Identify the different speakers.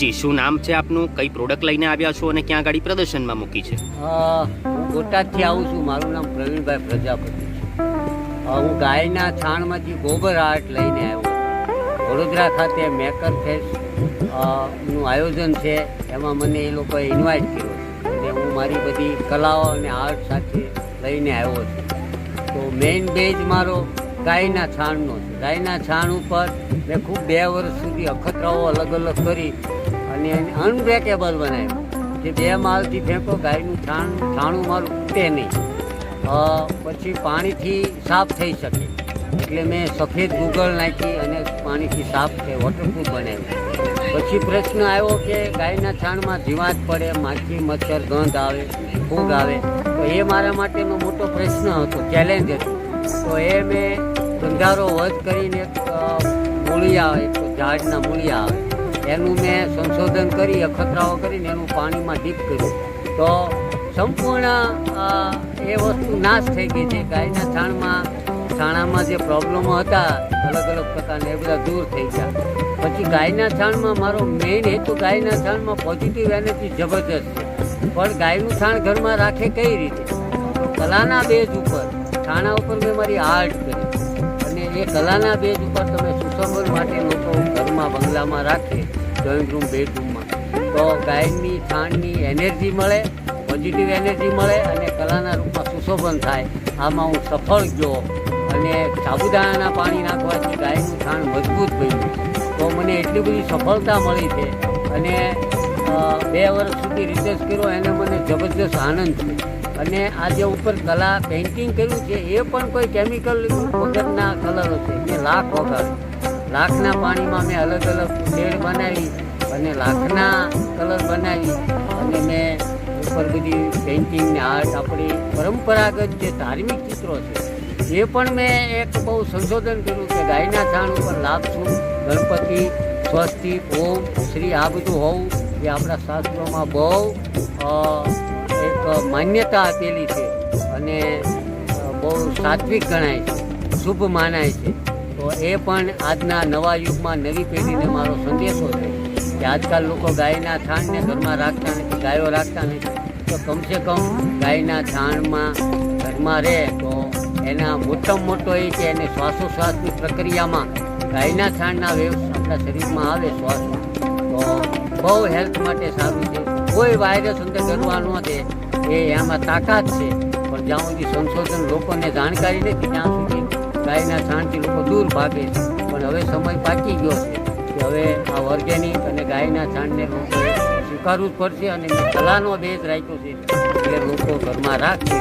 Speaker 1: જી, શું નામ છે આપનું? કઈ પ્રોડક્ટ લઈને આવ્યા છો અને ક્યાં ગાડી પ્રદર્શનમાં મૂકી છે?
Speaker 2: હું બોટાદથી આવું છું. મારું નામ પ્રવીણભાઈ પ્રજાપતિ હું ગાયના છાણમાંથી ગોબર આર્ટ લઈને આવ્યો વડોદરા ખાતે મેકર ફેસ્ટનું આયોજન છે. એમાં મને એ લોકોએ ઇન્વાઇટ કર્યો છે. અને હું મારી બધી કલાઓ અને આર્ટ સાથે લઈને આવ્યો છું. તો મેઇન બેઝ મારો ગાયના છાણનો છે. ગાયના છાણ ઉપર મેં ખૂબ બે વર્ષ સુધી અખતરાઓ અલગ અલગ કરી અને એને અનબ્રેકેબલ બનાવ્યું. જે બે માલથી ફેંકો, ગાયનું છાણ, છાણું મારું તૂટે નહીં. પછી પાણીથી સાફ થઈ શકે. એટલે મેં સફેદ ગુગળ નાખી અને પાણીથી સાફ થઈ વોટરપ્રૂફ બનાવ્યું. પછી પ્રશ્ન આવ્યો કે ગાયના છાણમાં જીવાત પડે, માખી, મચ્છર, ગંધ આવે, ફૂગ આવે, તો એ મારા માટેનો મોટો પ્રશ્ન હતો ચેલેન્જ હતું. તો એ મેં ગંધારો વધ કરીને મૂળિયા આવે એક ઝાડના મૂળિયા આવે. એનું મેં સંશોધન કરી, અખતરાઓ કરીને એનું પાણીમાં ડીપ કર્યું. તો સંપૂર્ણ એ વસ્તુ નાશ થઈ ગઈ છે ગાયના છાણમાં, છાણામાં જે પ્રોબ્લેમો હતા, અલગ અલગ પ્રકારના, એ બધા દૂર થઈ ગયા. પછી ગાયના છાણમાં મારો મેઇન હેતુ ગાયના છાણમાં પોઝિટિવ એનર્જી જબરજસ્ત છે. પણ ગાયનું છાણ ઘરમાં રાખે કઈ રીતે? તો કલાના બેઝ ઉપર. છાણા ઉપર મેં મારી આર્ટ કરી. અને એ કલાના બેજ ઉપર તમે સુશોભન માટે લોકો ઘરમાં બંગલામાં રાખે ડ્રોઈંગ રૂમ બેડરૂમમાં તો ગાયનની છાણની એનર્જી મળે પોઝિટિવ એનર્જી મળે અને કલાના રૂપમાં સુશોભન થાય. આમાં હું સફળ ગયો અને સાબુદાણાના પાણી નાખવાથી ગાયનું છાણ મજબૂત બન્યું. તો મને એટલી બધી સફળતા મળી છે. અને બે વર્ષ સુધી રિસર્ચ કર્યો, એને મને જબરદસ્ત આનંદ છે અને આ જે ઉપર કલા પેઇન્ટિંગ કર્યું છે, એ પણ કોઈ કેમિકલ વગરના કલરો છે જે લાખ વગર. લાખના પાણીમાં મેં અલગ અલગ શેડ બનાવી અને લાખના કલર બનાવી અને મેં ઉપર બધી પેઇન્ટિંગ ને આર્ટ આપણી પરંપરાગત જે ધાર્મિક ચિત્રો છે, એ પણ મેં એક બહુ સંશોધન કર્યું કે ગાયના છાણ ઉપર લાપસું ગણપતિ, સ્વસ્તિ, ઓમ, શ્રી આ બધું હોવું એ આપણા શાસ્ત્રોમાં બહુ એક માન્યતા આપેલી છે અને બહુ સાત્વિક ગણાય છે, શુભ માનાય છે. તો એ પણ આજના નવા યુગમાં નવી પેઢીને મારો સંદેશો છે કે આજકાલ લોકો ગાયના છાણને ઘરમાં રાખતા નથી, ગાયો રાખતા નથી. તો કમસે કમ ગાયના છાણમાં ઘરમાં રહે તો એના મોટામાં મોટો એ કે એને શ્વાસોશ્વાસની પ્રક્રિયામાં ગાયના છાણના વેવ આપણા શરીરમાં આવે શ્વાસમાં. તો બહુ હેલ્થ માટે સારું છે. કોઈ વાયરસ અંદર કરવાનું ન એ એમાં તાકાત છે. પણ જ્યાં સુધી સંશોધન લોકોને જાણકારી નથી, ત્યાં સુધી ગાયના છાણથી લોકો દૂર ભાગે છે. પણ હવે સમય પાકી ગયો છે કે હવે આ ઓર્ગેનિક અને ગાયના છાણને લોકો સ્વીકારવું જ પડશે અને કલાનો બેઝ રાખ્યો છે. એટલે લોકો ઘરમાં રાખશે